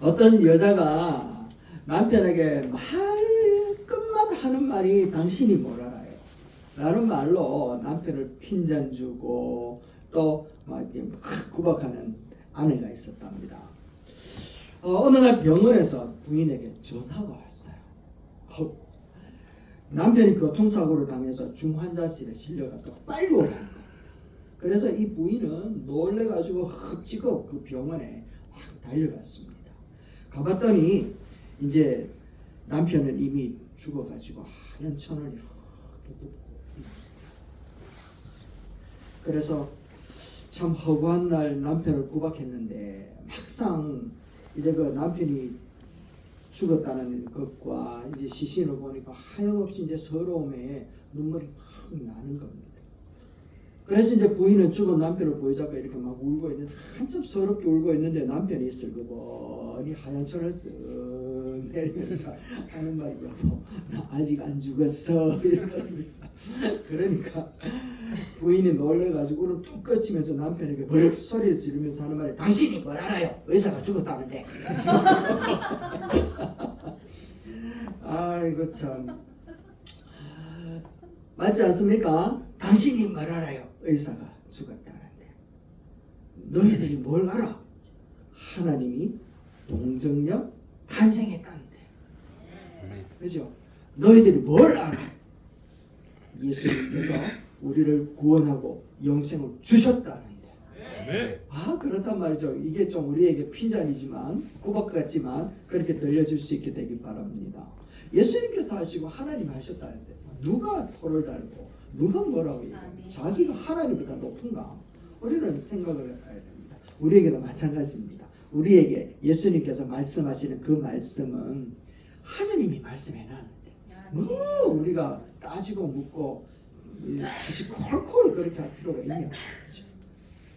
어떤 여자가 남편에게 말 끝마다 하는 말이 당신이 뭘 알아요? 라는 말로 남편을 핀잔 주고 또막 구박하는 아내가 있었답니다. 어, 어느 날 병원에서 부인에게 전화가 왔어요. 어, 남편이 교통사고를 당해서 중환자실에 실려갔다가 빨리 오라는 거예요. 그래서 이 부인은 놀래가지고 흡지고 그 병원에 막 달려갔습니다. 가봤더니 이제 남편은 이미 죽어가지고 하얀 천을 이렇게 붓고 그래서 참 허구한 날 남편을 구박했는데 막상 이제 그 남편이 죽었다는 것과 이제 시신을 보니까 하염없이 이제 서러움에 눈물이 막 나는 겁니다. 그래서 이제 부인은 죽은 남편을 보여잡고 이렇게 막 울고 있는데 한참 서럽게 울고 있는데 남편이 있을 거 보니 하얀 천을 쓱 내리면서 하는 말이 여보 나 아직 안 죽었어. 이럽니다. 그러니까 부인이 놀래가지고 울음 툭 꺼치면서 남편에게 버럭 소리 지르면서 하는 말이 당신이 뭘 알아요? 의사가 죽었다는데. 아이고 참. 맞지 않습니까? 당신이 말 알아요 의사가 죽었다는데 너희들이 뭘 알아? 하나님이 동정녀 탄생했다는데 그죠? 너희들이 뭘 알아? 예수님께서 우리를 구원하고 영생을 주셨다는데 아 그렇단 말이죠. 이게 좀 우리에게 핀잔이지만 구박 같지만 그렇게 들려줄 수 있게 되길 바랍니다. 예수님께서 하시고 하나님 하셨다는데 누가 토를 달고 누가 뭐라고 해요? 자기가 하나님보다 높은가? 우리는 생각을 해야 됩니다. 우리에게도 마찬가지입니다. 우리에게 예수님께서 말씀하시는 그 말씀은 하나님이 말씀해놨는데 뭐 우리가 따지고 묻고 이 지식 콜콜 그렇게 할 필요가 있냐.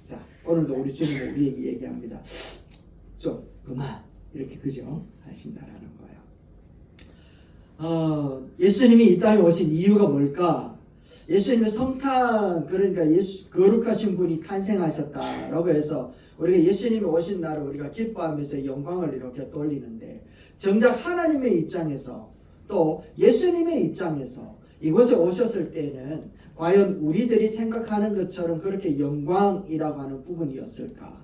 자 오늘도 우리 주님은 우리에게 얘기합니다. 좀 그만 이렇게 그죠 하신다라는 거예요. 어, 예수님이 이 땅에 오신 이유가 뭘까? 예수님의 성탄 그러니까 예수 거룩하신 분이 탄생하셨다라고 해서 우리가 예수님이 오신 날을 우리가 기뻐하면서 영광을 이렇게 돌리는데 정작 하나님의 입장에서 또 예수님의 입장에서 이곳에 오셨을 때는 과연 우리들이 생각하는 것처럼 그렇게 영광이라고 하는 부분이었을까?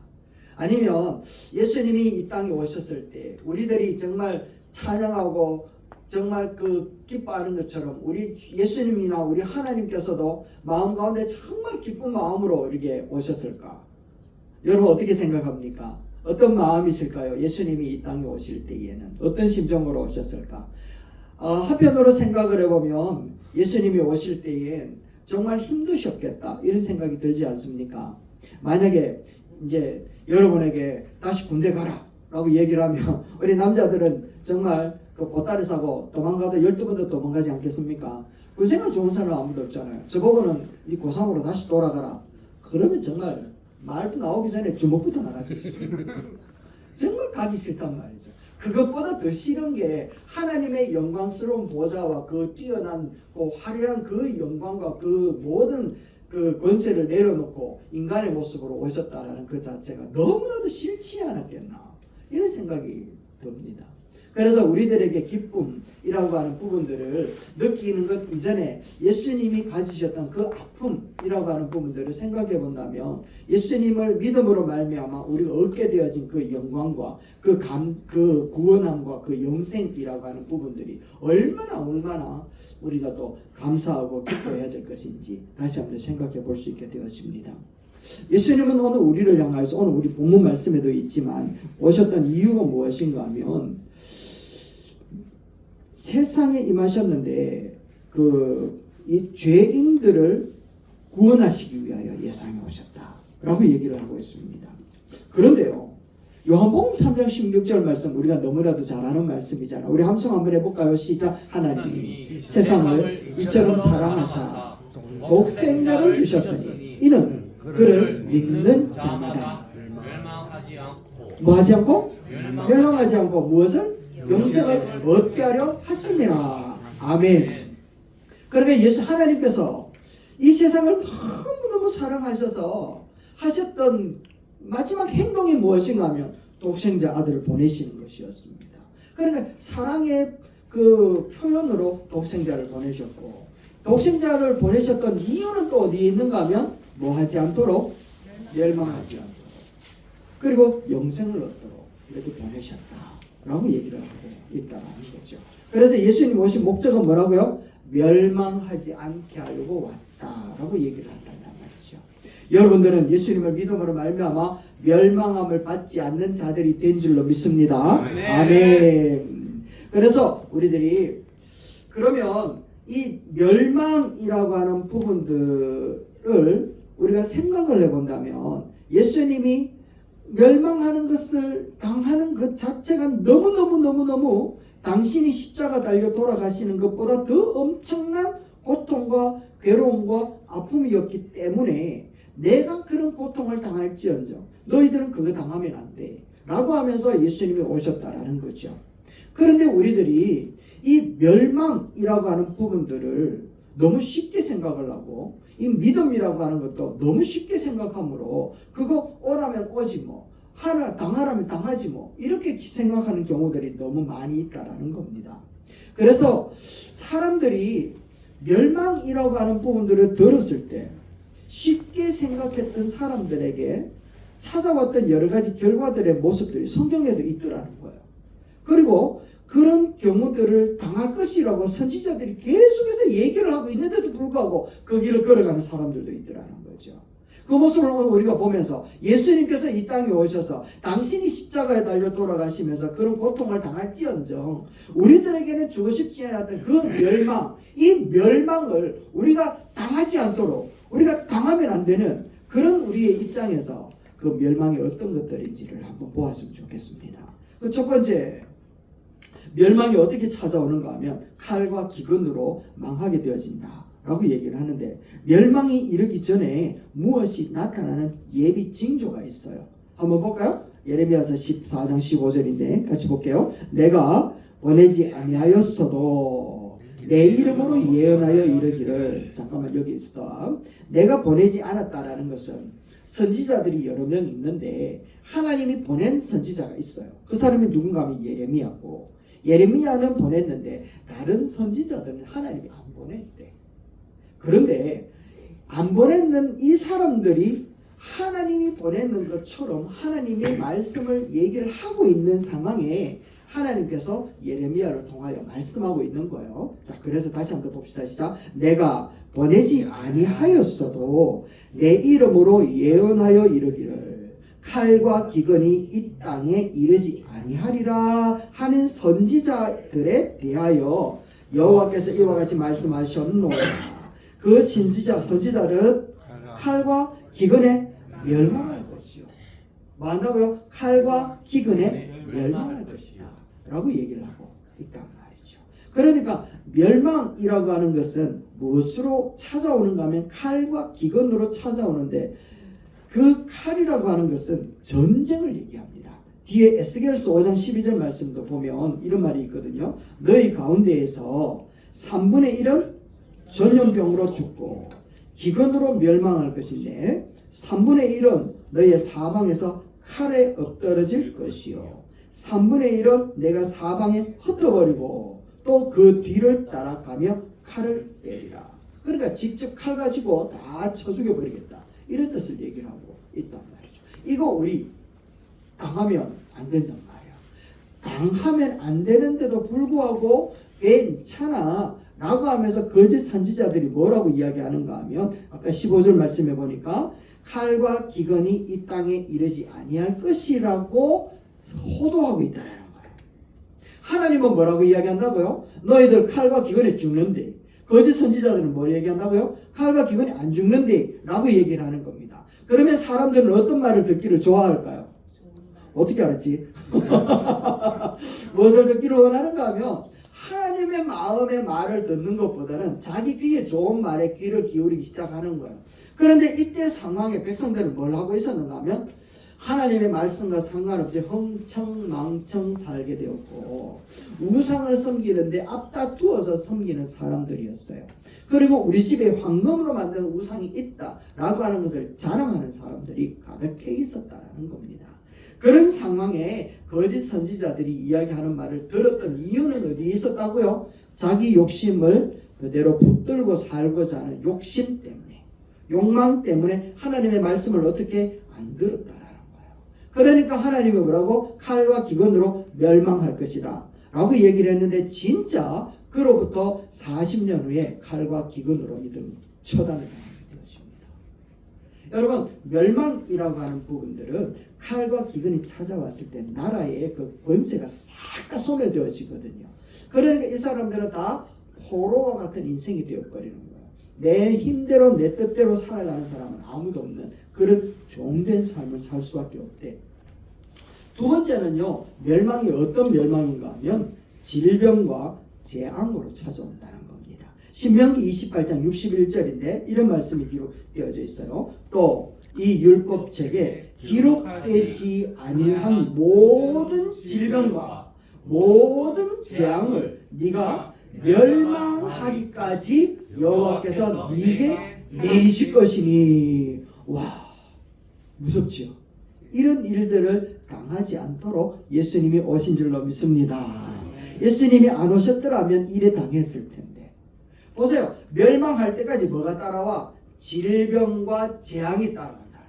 아니면 예수님이 이 땅에 오셨을 때 우리들이 정말 찬양하고 정말 그 기뻐하는 것처럼 우리 예수님이나 우리 하나님께서도 마음 가운데 정말 기쁜 마음으로 이렇게 오셨을까? 여러분 어떻게 생각합니까? 어떤 마음이실까요? 예수님이 이 땅에 오실 때에는 어떤 심정으로 오셨을까? 어, 한편으로 생각을 해보면 예수님이 오실 때엔 정말 힘드셨겠다 이런 생각이 들지 않습니까? 만약에 이제 여러분에게 다시 군대 가라 라고 얘기를 하면 우리 남자들은 정말 그 보따리 사고 도망가도 열두 번도 도망가지 않겠습니까? 그 생각 좋은 사람 아무도 없잖아요. 저보고는 이 고3으로 다시 돌아가라. 그러면 정말 말도 나오기 전에 주먹부터 나가지. 정말 가기 싫단 말이죠. 그것보다 더 싫은 게 하나님의 영광스러운 보좌와 그 뛰어난 그 화려한 그 영광과 그 모든 그 권세를 내려놓고 인간의 모습으로 오셨다라는 그 자체가 너무나도 싫지 않았겠나 이런 생각이 듭니다. 그래서 우리들에게 기쁨이라고 하는 부분들을 느끼는 것 이전에 예수님이 가지셨던 그 아픔이라고 하는 부분들을 생각해 본다면 예수님을 믿음으로 말미암아 우리가 얻게 되어진 그 영광과 그 감, 그 구원함과 그 영생이라고 하는 부분들이 얼마나 얼마나 우리가 또 감사하고 기뻐해야 될 것인지 다시 한번 생각해 볼 수 있게 되어집니다. 예수님은 오늘 우리를 향하여서 오늘 우리 본문 말씀에도 있지만 오셨던 이유가 무엇인가 하면 세상에 임하셨는데 그 이 죄인들을 구원하시기 위하여 예상에 오셨다라고 얘기를 하고 있습니다. 그런데요. 요한복음 3장 16절 말씀 우리가 너무나도 잘 아는 말씀이잖아. 우리 함성 한번 해볼까요? 시작. 하나님이 세상을 이처럼 사랑하사 독생자를 주셨으니 이는 그를 믿는 자마다 멸망하지 않고 뭐 하지 않고 멸망- 멸망하지 않고 무엇을 영생을 얻게 하려 하심이라. 아멘. 그러니까 예수 하나님께서 이 세상을 너무너무 사랑하셔서 하셨던 마지막 행동이 무엇인가 하면 독생자 아들을 보내시는 것이었습니다. 그러니까 사랑의 그 표현으로 독생자를 보내셨고 독생자를 보내셨던 이유는 또 어디에 있는가 하면 뭐 하지 않도록 멸망하지 않도록 그리고 영생을 얻도록 이렇게 보내셨다 라고 얘기를 하고 있다는 거죠. 그래서 예수님 오신 목적은 뭐라고요? 멸망하지 않게 하려고 왔다라고 얘기를 한다는 말이죠. 여러분들은 예수님을 믿음으로 말미암아 멸망함을 받지 않는 자들이 된 줄로 믿습니다. 아멘. 아멘. 그래서 우리들이 그러면 이 멸망이라고 하는 부분들을 우리가 생각을 해본다면 예수님이 멸망하는 것을 당하는 것 자체가 너무너무너무너무 당신이 십자가 달려 돌아가시는 것보다 더 엄청난 고통과 괴로움과 아픔이었기 때문에 내가 그런 고통을 당할지언정 너희들은 그거 당하면 안 돼. 라고 하면서 예수님이 오셨다라는 거죠. 그런데 우리들이 이 멸망이라고 하는 부분들을 너무 쉽게 생각을 하고 이 믿음이라고 하는 것도 너무 쉽게 생각하므로 그거 오라면 오지 뭐 하나 당하라면 당하지 뭐 이렇게 생각하는 경우들이 너무 많이 있다라는 겁니다. 그래서 사람들이 멸망이라고 하는 부분들을 들었을 때 쉽게 생각했던 사람들에게 찾아왔던 여러 가지 결과들의 모습들이 성경에도 있더라는 거예요. 그리고 그런 경우들을 당할 것이라고 선지자들이 계속해서 얘기를 하고 있는데도 불구하고 그 길을 걸어가는 사람들도 있더라는 거죠. 그 모습을 오늘 우리가 보면서 예수님께서 이 땅에 오셔서 당신이 십자가에 달려 돌아가시면서 그런 고통을 당할지언정 우리들에게는 주고 싶지 않았던 그 멸망, 이 멸망을 우리가 당하지 않도록 우리가 당하면 안 되는 그런 우리의 입장에서 그 멸망이 어떤 것들인지를 한번 보았으면 좋겠습니다. 그 첫 번째 멸망이 어떻게 찾아오는가 하면 칼과 기근으로 망하게 되어진다. 라고 얘기를 하는데 멸망이 이르기 전에 무엇이 나타나는 예비 징조가 있어요. 한번 볼까요? 예레미야서 14장 15절인데 같이 볼게요. 내가 보내지 아니하였어도 내 이름으로 예언하여 이르기를 잠깐만 여기 있어. 내가 보내지 않았다라는 것은 선지자들이 여러 명 있는데 하나님이 보낸 선지자가 있어요. 그 사람이 누군가 하면 예레미야고 예레미야는 보냈는데 다른 선지자들은 하나님이 안 보냈대. 그런데 안 보냈는 이 사람들이 하나님이 보냈는 것처럼 하나님의 말씀을 얘기를 하고 있는 상황에 하나님께서 예레미야를 통하여 말씀하고 있는 거예요. 자, 그래서 다시 한번 봅시다. 시작. 내가 보내지 아니하였어도 내 이름으로 예언하여 이르기를 칼과 기근이 이 땅에 이르지 아니하리라 하는 선지자들에 대하여 여호와께서 이와 같이 말씀하셨노라. 그 선지자 선지자는 칼과 기근에 멸망할 것이요. 뭐 한다고요? 칼과 기근에 멸망할 것이다. 라고 얘기를 하고 있단 말이죠. 그러니까 멸망이라고 하는 것은 무엇으로 찾아오는가 하면 칼과 기근으로 찾아오는데 그 칼이라고 하는 것은 전쟁을 얘기합니다. 뒤에 에스겔서 5장 12절 말씀도 보면 이런 말이 있거든요. 너희 가운데에서 3분의 1은 전염병으로 죽고 기근으로 멸망할 것인데 3분의 1은 너희의 사방에서 칼에 엎드러질 것이요 3분의 1은 내가 사방에 흩어버리고 또 그 뒤를 따라가며 칼을 때리라 그러니까 직접 칼 가지고 다 쳐 죽여버리겠다 이런 뜻을 얘기를 하고 있단 말이죠 이거 우리 당하면 안 된단 말이야 당하면 안 되는데도 불구하고 괜찮아 라고 하면서 거짓 선지자들이 뭐라고 이야기하는가 하면 아까 15절 말씀해 보니까 칼과 기근이 이 땅에 이르지 아니할 것이라고 호도하고 있다는 거예요. 하나님은 뭐라고 이야기한다고요? 너희들 칼과 기근에 죽는데 거짓 선지자들은 뭘 얘기한다고요? 칼과 기근이 안 죽는데 라고 얘기를 하는 겁니다. 그러면 사람들은 어떤 말을 듣기를 좋아할까요? 어떻게 알았지? 무엇을 듣기를 원하는가 하면 하나님의 마음의 말을 듣는 것보다는 자기 귀에 좋은 말에 귀를 기울이기 시작하는 거예요. 그런데 이때 상황에 백성들은 뭘 하고 있었는가 하면 하나님의 말씀과 상관없이 흥청망청 살게 되었고 우상을 섬기는데 앞다투어서 섬기는 사람들이었어요. 그리고 우리 집에 황금으로 만든 우상이 있다라고 하는 것을 자랑하는 사람들이 가득해 있었다라는 겁니다. 그런 상황에 거짓 선지자들이 이야기하는 말을 들었던 이유는 어디에 있었다고요? 자기 욕심을 그대로 붙들고 살고자 하는 욕심 때문에 욕망 때문에 하나님의 말씀을 어떻게 안 거예요. 그러니까 하나님이 뭐라고 칼과 기근으로 멸망할 것이다 라고 얘기를 했는데 진짜 그로부터 40년 후에 칼과 기근으로 이들 처단을 당하게 되었습니다. 여러분 멸망이라고 하는 부분들은 칼과 기근이 찾아왔을 때 나라의 그 권세가 싹 다 소멸되어지거든요. 그러니까 이 사람들은 다 포로와 같은 인생이 되어버리는 거예요. 내 힘대로 내 뜻대로 살아가는 사람은 아무도 없는 그런 종된 삶을 살 수밖에 없대. 두 번째는요, 멸망이 어떤 멸망인가 하면 질병과 재앙으로 찾아온다는 겁니다. 신명기 28장 61절인데 이런 말씀이 기록되어져 있어요. 또 이 율법책에 기록되지 아니한 모든 질병과 모든 재앙을 네가 멸망하기까지 여호와께서 네게 내리실 것이니 와 무섭지요. 이런 일들을 당하지 않도록 예수님이 오신 줄로 믿습니다. 예수님이 안 오셨더라면 이래 당했을 텐데. 보세요. 멸망할 때까지 뭐가 따라와? 질병과 재앙이 따라간다.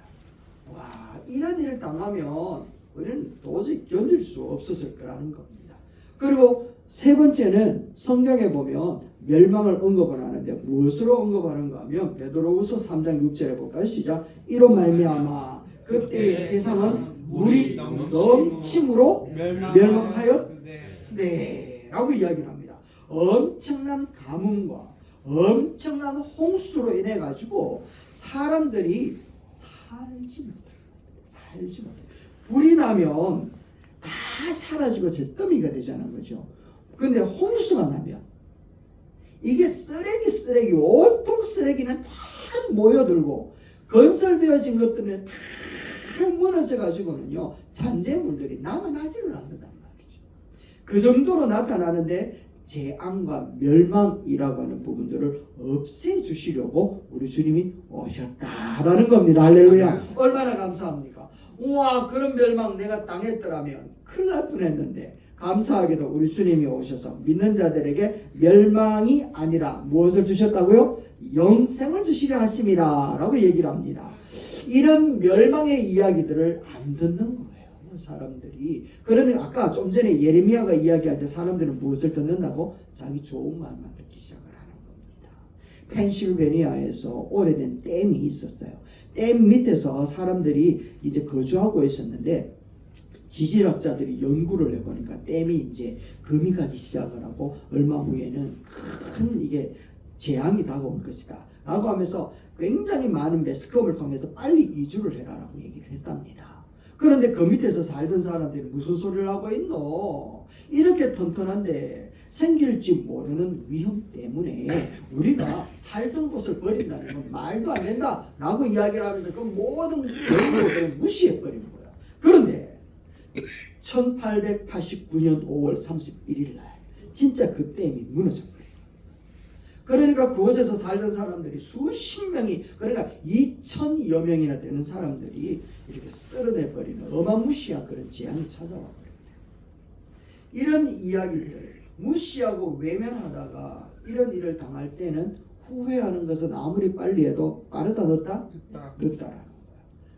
와, 이런 일을 당하면 우리는 도저히 견딜 수 없었을 거라는 겁니다. 그리고 세 번째는 성경에 보면 멸망을 언급을 하는데 무엇으로 언급하는가 하면 베드로후서 3장 6절에 볼까요? 시작. 이로 말미암아 그때의 세상은 물이 넘침으로 멸망하였으되라고 이야기를 합니다. 엄청난 가뭄과 엄청난 홍수로 인해 가지고 사람들이 살지 못해. 살지 못해. 불이 나면 다 사라지고 잿더미가 되자는 거죠. 근데 홍수가 나면 이게 쓰레기 쓰레기 온통 쓰레기는 다 모여들고 건설되어진 것들은 다 무너져 가지고는요 잔재물들이 남아나지를 않는단 말이죠. 그 정도로 나타나는데 재앙과 멸망이라고 하는 부분들을 없애주시려고 우리 주님이 오셨다라는 겁니다. 할렐루야. 얼마나 감사합니까? 우와 그런 멸망 내가 당했더라면 큰일 날 뻔했는데 감사하게도 우리 주님이 오셔서 믿는 자들에게 멸망이 아니라 무엇을 주셨다고요? 영생을 주시려 하심이라 라고 얘기를 합니다. 이런 멸망의 이야기들을 안 듣는 거예요. 사람들이. 그러면 아까 좀 전에 예레미야가 이야기할 때 사람들은 무엇을 듣는다고? 자기 좋은 말만 듣기 시작을 하는 겁니다. 펜실베니아에서 오래된 댐이 있었어요. 댐 밑에서 사람들이 이제 거주하고 있었는데 지질학자들이 연구를 해보니까 댐이 이제 금이 가기 시작을 하고 얼마 후에는 큰 이게 재앙이 다가올 것이다. 라고 하면서 굉장히 많은 매스컴을 통해서 빨리 이주를 해라라고 얘기를 했답니다. 그런데 그 밑에서 살던 사람들이 무슨 소리를 하고 있노? 이렇게 튼튼한데 생길지 모르는 위험 때문에 우리가 살던 곳을 버린다는 건 말도 안 된다라고 이야기를 하면서 그 모든 연구를 무시해 버린 거야. 그런데 1889년 5월 31일 날 진짜 그 댐이 버려요. 그러니까 그곳에서 살던 사람들이 수십 명이 그러니까 2천여 명이나 되는 사람들이 이렇게 쓸어내 버리는 어마무시한 그런 재앙이 찾아와 버립니다. 이런 이야기를 무시하고 외면하다가 이런 일을 당할 때는 후회하는 것은 아무리 빨리 해도 빠르다 늦다 늦다라는 거예요.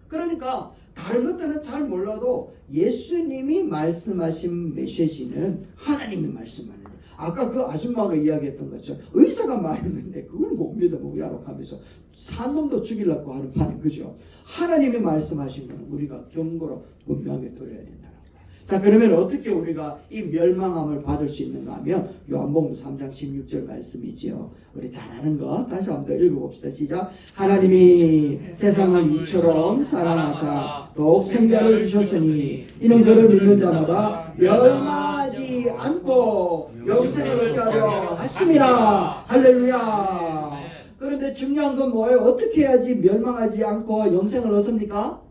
그러니까 다른 것들은 잘 몰라도 예수님이 말씀하신 메시지는 하나님이 말씀하는데 아까 그 아줌마가 이야기했던 것처럼 의사가 말했는데 그걸 못 믿어 뭐야로 하면서 산 놈도 죽이려고 하는 판인 거죠. 하나님이 말씀하신 거는 우리가 경고로 분명하게 들어야 된다는 거예요. 자 그러면 어떻게 우리가 이 멸망함을 받을 수 있는가 하면 요한복음 3장 16절 말씀이지요. 우리 잘하는 거 다시 한번 더 읽어봅시다. 시작. 하나님이 세상을 이처럼 사랑하사 더욱 생자를 주셨으니 이는 그를 믿는 자마다 멸망 않고 영생을 얻게 하려 하심이라. 할렐루야. 그런데 중요한 건 뭐예요? 어떻게 해야지 멸망하지 않고 영생을 얻습니까?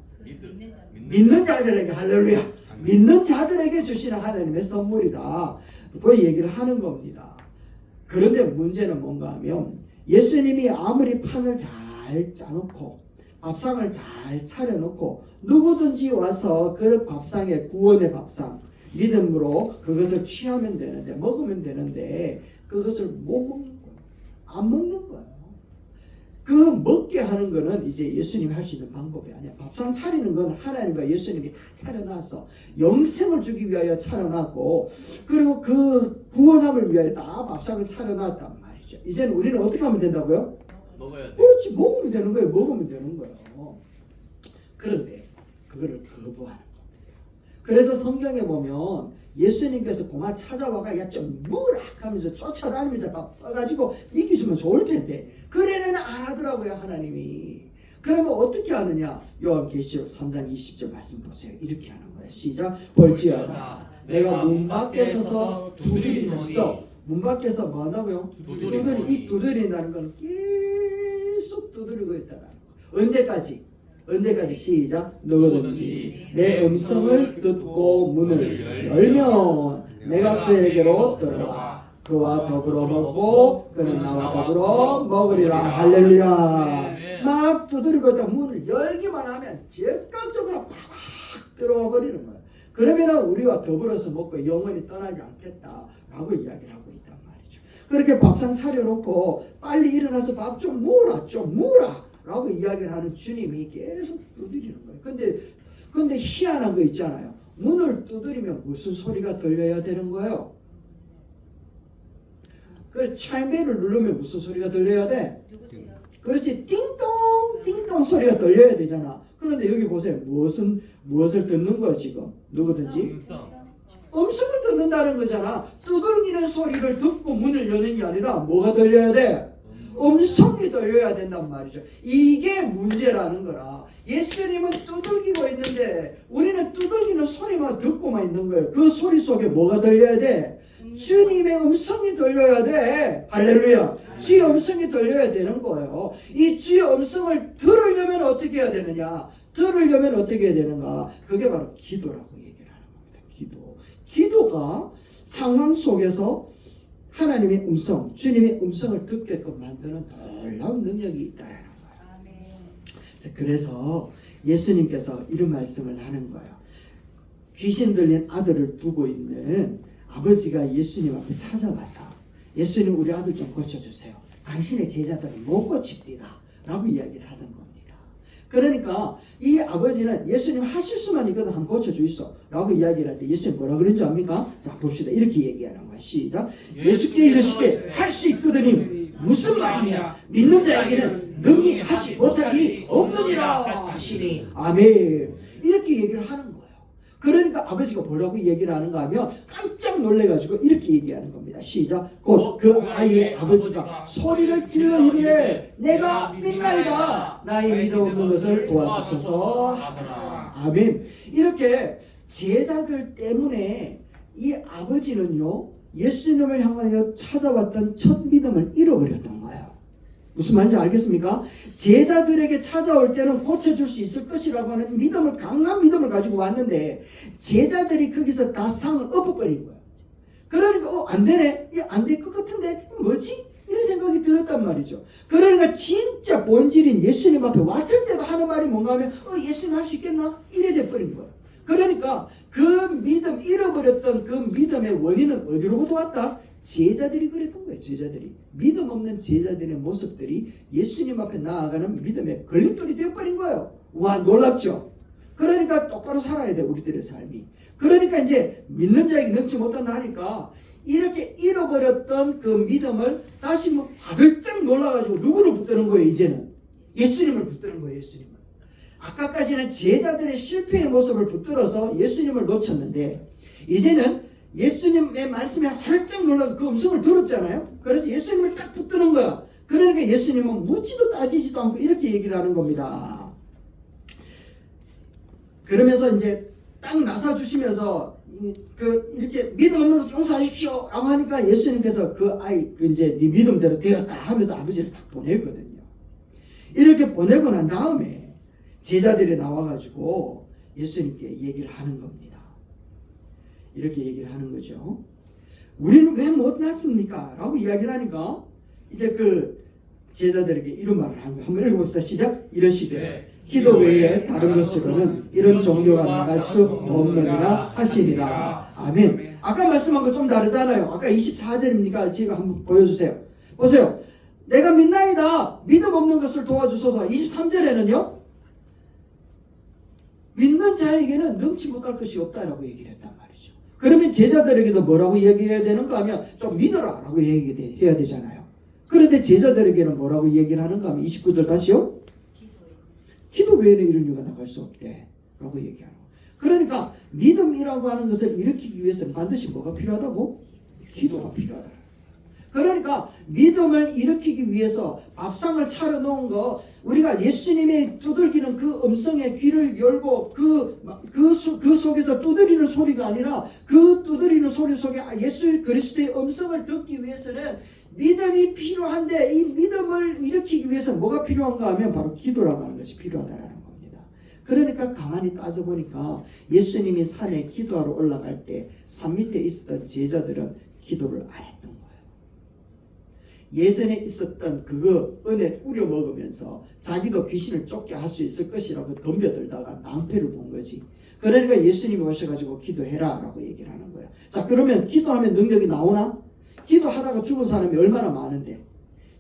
믿는 자들에게 할렐루야. 믿는 자들에게 주시는 하나님의 선물이다. 그 얘기를 하는 겁니다. 그런데 문제는 뭔가 하면 예수님이 아무리 판을 잘 짜놓고 밥상을 잘 차려놓고 누구든지 와서 그 밥상에 구원의 밥상 믿음으로 그것을 취하면 되는데 먹으면 되는데 그것을 못 먹는 거예요. 안 먹는 거예요. 그 먹게 하는 거는 이제 예수님이 할 수 있는 방법이 아니야. 밥상 차리는 건 하나님과 예수님이 차려놔서 영생을 주기 위하여 차려놨고 그리고 그 구원함을 위하여 다 밥상을 차려놨단 말이죠. 이제는 우리는 어떻게 하면 된다고요? 먹어야 돼. 그렇지 먹으면 되는 거예요. 먹으면 되는 거예요. 그런데 그거를 거부하는 겁니다. 그래서 성경에 보면 예수님께서 고마 찾아와가 야좀 무락 하면서 쫓아다니면서 막 떠가지고 이기주면 좋을 텐데 그래는 안 하더라고요 하나님이. 그러면 어떻게 하느냐? 요한계시록 3장 20절 말씀 보세요. 이렇게 하는 거예요. 시작. 볼지어다 내가 문 밖에 서서 두드리면서 문 밖에서 뭐 한다고요? 두드리 이 두드린다는 건 계속 두드리고 있다는 거. 언제까지? 언제까지 시작? 누구든지. 내 음성을 듣고 문을 열면 내가 그에게로 들어가. 그와 더불어 먹고 그는 나와 더불어 먹으리라. 할렐루야. 막 두드리고 있다. 문을 열기만 하면 즉각적으로 팍 들어와 버리는 거예요 그러면은 우리와 더불어서 먹고 영원히 떠나지 않겠다라고 이야기를 하고 있단 말이죠. 그렇게 밥상 차려놓고 빨리 일어나서 밥 좀 먹어라 좀 먹어라 라고 이야기를 하는 주님이 계속 두드리는 거예요. 근데, 근데 희한한 거 있잖아요. 문을 두드리면 무슨 소리가 들려야 되는 거예요? 그 찰배를 누르면 무슨 소리가 들려야 돼? 누구세요? 그렇지. 띵동, 띵동 소리가 들려야 되잖아. 그런데 여기 보세요. 무엇은, 무엇을 듣는 거야, 지금? 누구든지? 음성. 음성을 듣는다는 거잖아. 두들기는 소리를 듣고 문을 여는 게 아니라 뭐가 들려야 돼? 음성이 들려야 된단 말이죠. 이게 문제라는 거라. 예수님은 두들기고 있는데 우리는 두들기는 소리만 듣고만 있는 거예요. 그 소리 속에 뭐가 들려야 돼? 주님의 음성이 들려야 돼. 할렐루야. 주의 음성이 들려야 되는 거예요. 이 주의 음성을 들으려면 어떻게 해야 되느냐? 들으려면 어떻게 해야 되는가? 그게 바로 기도라고 얘기를 하는 겁니다. 기도. 기도가 상황 속에서 하나님의 음성, 주님의 음성을 듣게끔 만드는 놀라운 능력이 있다는 거예요. 그래서 예수님께서 이런 말씀을 하는 거예요. 귀신 들린 아들을 두고 있는 아버지가 예수님 앞에 찾아와서 예수님 우리 아들 좀 고쳐주세요. 당신의 제자들은 못 고칩니다. 라고 이야기를 하는 겁니다. 그러니까 이 아버지는 예수님 하실 수만 있거든 한번 고쳐주이소. 라고 이야기를 할 때 예수님 뭐라 그랬지 압니까? 자 봅시다. 이렇게 얘기하는 거예요. 시작. 예수께 이르시되 할 수 있거든요. 무슨 말이냐? 믿는 자에게는 능히 하지 못할 일이 없느니라 하시니 아멘. 이렇게 얘기를 하는 거예요. 그러니까 아버지가 뭐라고 얘기를 하는가 하면 깜짝 놀래가지고 이렇게 얘기하는 겁니다. 시작. 곧 그 아이의 아버지가 소리를 질러 이르되 내가 믿나이다. 나의 믿음 없는 것을 도와주소서. 아멘. 이렇게 제자들 때문에 이 아버지는요 예수님을 향하여 찾아왔던 첫 믿음을 잃어버렸던. 무슨 말인지 알겠습니까? 제자들에게 찾아올 때는 고쳐줄 수 있을 것이라고 하는 믿음을 강한 믿음을 가지고 왔는데 제자들이 거기서 다 상을 엎어버린 거예요. 그러니까 어, 안 되네, 안 될 것 같은데 뭐지? 이런 생각이 들었단 말이죠. 그러니까 진짜 본질인 예수님 앞에 왔을 때도 하는 말이 뭔가 하면 어, 예수님 할 수 있겠나? 이래 돼버린 거예요. 그러니까 그 믿음 잃어버렸던 그 믿음의 원인은 어디로부터 왔다? 제자들이 그랬던 거예요. 제자들이 믿음 없는 제자들의 모습들이 예수님 앞에 나아가는 믿음의 걸림돌이 되어버린 거예요. 와 놀랍죠. 그러니까 똑바로 살아야 돼 우리들의 삶이. 그러니까 이제 믿는 자에게 넘지 못한다 하니까 이렇게 잃어버렸던 그 믿음을 다시 뭐 바들짝 놀라가지고 누구를 붙드는 거예요 이제는 예수님을 붙드는 거예요 예수님을. 아까까지는 제자들의 실패의 모습을 붙들어서 예수님을 놓쳤는데 이제는 예수님의 말씀에 활짝 놀라서 그 음성을 들었잖아요. 그래서 예수님을 딱 붙드는 거야. 그러니까 예수님은 묻지도 따지지도 않고 이렇게 얘기를 하는 겁니다. 그러면서 이제 딱 나사 주시면서 그 이렇게 믿음 없는 것 용서하십시오 라고 하니까 예수님께서 그 아이 그 이제 네 믿음대로 되었다 하면서 아버지를 딱 보내거든요. 이렇게 보내고 난 다음에 제자들이 나와가지고 예수님께 얘기를 하는 겁니다. 이렇게 얘기를 하는 거죠. 우리는 왜 못 났습니까? 라고 이야기를 하니까 이제 그 제자들에게 이런 말을 하는 거 한번 읽어봅시다. 시작. 이러시되 기도 외에 다른 것으로는 이런 종교가 나갈 수 없느니라 하시니라. 아멘. 아까 말씀한 거 좀 다르잖아요. 아까 24절입니까? 지금 한번 보여주세요. 보세요. 내가 믿나이다. 믿음 없는 것을 도와주소서. 23절에는요. 믿는 자에게는 넘치 못할 것이 없다라고 얘기를 했단. 그러면 제자들에게도 뭐라고 얘기를 해야 되는가 하면 좀 믿어라 라고 얘기해야 되잖아요. 그런데 제자들에게는 뭐라고 얘기를 하는가 하면 29절 다시요. 기도 외에는 이런 이유가 나갈 수 없대. 라고 얘기하는 거. 그러니까 믿음이라고 하는 것을 일으키기 위해서는 반드시 뭐가 필요하다고? 기도가 필요하다. 그러니까 믿음을 일으키기 위해서 밥상을 차려놓은 거 우리가 예수님의 두들기는 그 음성의 귀를 열고 그, 그, 소- 그 속에서 두드리는 소리가 아니라 그 두드리는 소리 속에 예수 그리스도의 음성을 듣기 위해서는 믿음이 필요한데 이 믿음을 일으키기 위해서 뭐가 필요한가 하면 바로 기도라고 하는 것이 필요하다라는 겁니다. 그러니까 가만히 따져보니까 예수님이 산에 기도하러 올라갈 때 산 밑에 있었던 제자들은 기도를 안 했던 거 예전에 있었던 그거 은혜 우려 먹으면서 자기도 귀신을 쫓게 할 수 있을 것이라고 덤벼들다가 낭패를 본 거지. 그러니까 예수님이 오셔가지고 기도해라 라고 얘기를 하는 거야. 자 그러면 기도하면 능력이 나오나? 기도하다가 죽은 사람이 얼마나 많은데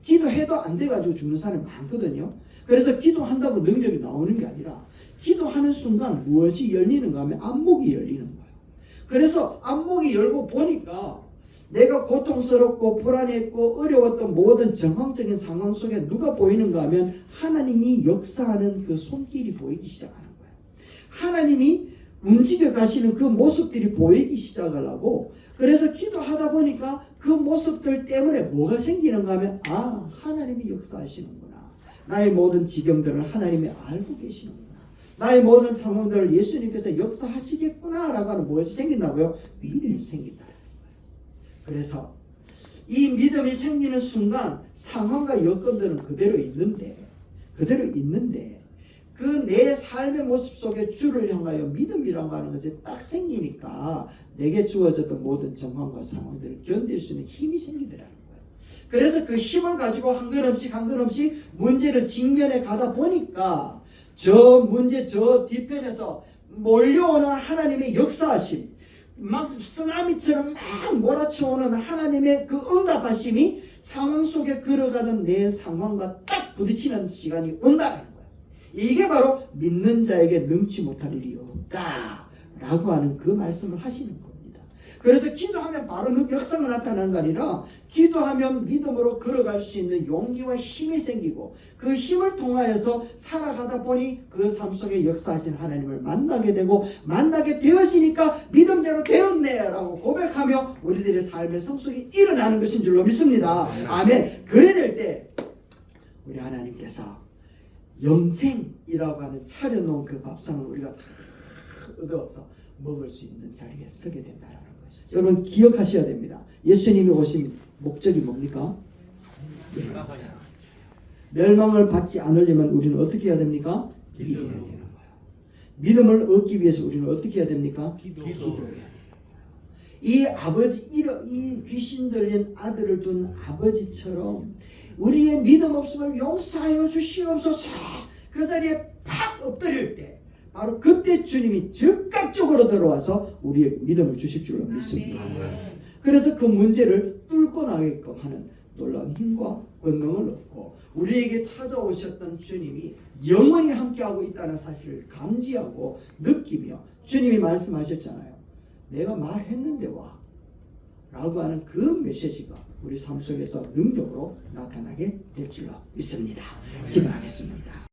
기도해도 안 돼가지고 죽는 사람이 많거든요. 그래서 기도한다고 능력이 나오는 게 아니라 기도하는 순간 무엇이 열리는가 하면 안목이 열리는 거예요. 그래서 안목이 열고 보니까 내가 고통스럽고 불안했고 어려웠던 모든 정황적인 상황 속에 누가 보이는가 하면 하나님이 역사하는 그 손길이 보이기 시작하는 거예요. 하나님이 움직여 가시는 그 모습들이 보이기 시작을 하고 그래서 기도하다 보니까 그 모습들 때문에 뭐가 생기는가 하면 아 하나님이 역사하시는구나 나의 모든 지경들을 하나님이 알고 계시는구나 나의 모든 상황들을 예수님께서 역사하시겠구나 라고 하는 무엇이 생긴다고요? 믿음이 생긴다 그래서 이 믿음이 생기는 순간 상황과 여건들은 그대로 있는데 그대로 있는데 그 내 삶의 모습 속에 주를 향하여 믿음이라고 하는 것이 딱 생기니까 내게 주어졌던 모든 정황과 상황들을 견딜 수 있는 힘이 생기더라는 거예요. 그래서 그 힘을 가지고 한 걸음씩 한 걸음씩 문제를 직면해 가다 보니까 저 문제 저 뒤편에서 몰려오는 하나님의 역사하심 막 쓰나미처럼 막 몰아쳐오는 하나님의 그 응답하심이 상황 속에 걸어가는 내 상황과 딱 부딪히는 시간이 온다는 거예요. 이게 바로 믿는 자에게 능치 못할 일이 없다라고 하는 그 말씀을 하시는 겁니다. 그래서 기도하면 바로 그 역사가 나타나는 거 아니라 기도하면 믿음으로 걸어갈 수 있는 용기와 힘이 생기고 그 힘을 통하여서 살아가다 보니 그 삶 속에 역사하신 하나님을 만나게 되고 만나게 되어지니까 믿음대로 되었네라고 고백하며 우리들의 삶의 성숙이 일어나는 것인 줄로 믿습니다. 아멘. 그래 될 때 우리 하나님께서 영생이라고 하는 차려놓은 그 밥상을 우리가 다 얻어서 먹을 수 있는 자리에 서게 것이죠. 여러분 기억하셔야 됩니다. 예수님이 오신 목적이 뭡니까? 멸망을 받지 않으려면 우리는 어떻게 해야 됩니까? 믿어야 되는 거예요. 믿음을 얻기 위해서 우리는 어떻게 해야 됩니까? 기도. 기도해야 거예요. 이 아버지 이 귀신 들린 아들을 둔 아버지처럼 우리의 믿음 없음을 용서하여 주시옵소서. 그 자리에 팍 엎드릴 때 바로 그때 주님이 즉각적으로 들어와서 우리의 믿음을 주실 줄로 믿습니다. 그래서 그 문제를 뚫고 나게끔 하는 놀라운 힘과 권능을 얻고 우리에게 찾아오셨던 주님이 영원히 함께하고 있다는 사실을 감지하고 느끼며 주님이 말씀하셨잖아요. 내가 말했는데 와. 라고 하는 그 메시지가 우리 삶 속에서 능력으로 나타나게 될 줄로 믿습니다. 기도하겠습니다.